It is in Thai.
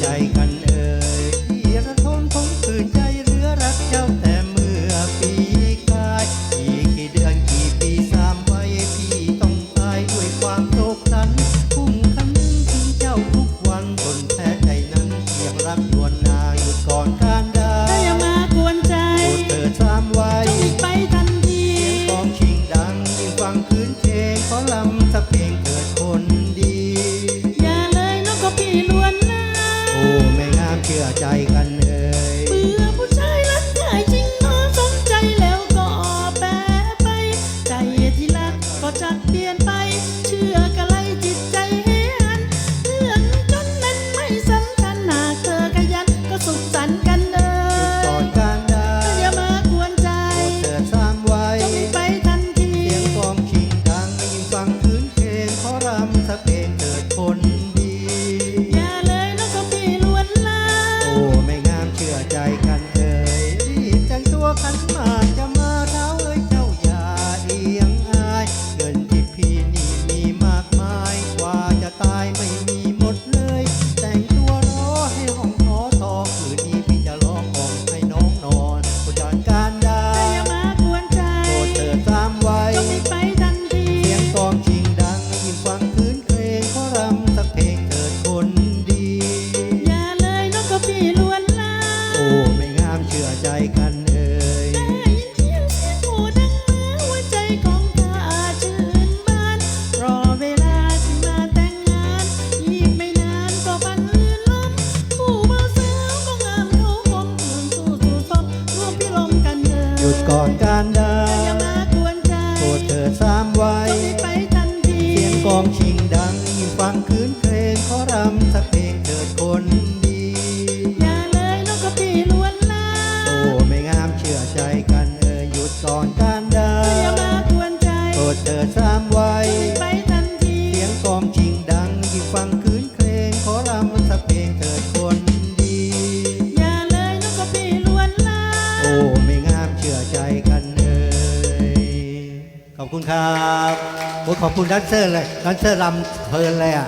ใจกัน อใจกัน ขันหมาก ยุดก่อนการด่าวโปรดเธอสามไว้ไเสียงกองชิงดังยิ่งฟังคืนเพลงขอรำสักเพลงเถิดคนดี อย่าเลยน้องกระปีล้วนลาโอ้ไม่งามเชื่อใจกันเออหยุดก่อนการด่าวโปรดเธอสามไว้ไขอบคุณครับโบ้ขอบคุณดันเซอร์เลยดันเซอร์ลำเพลินเลยอะ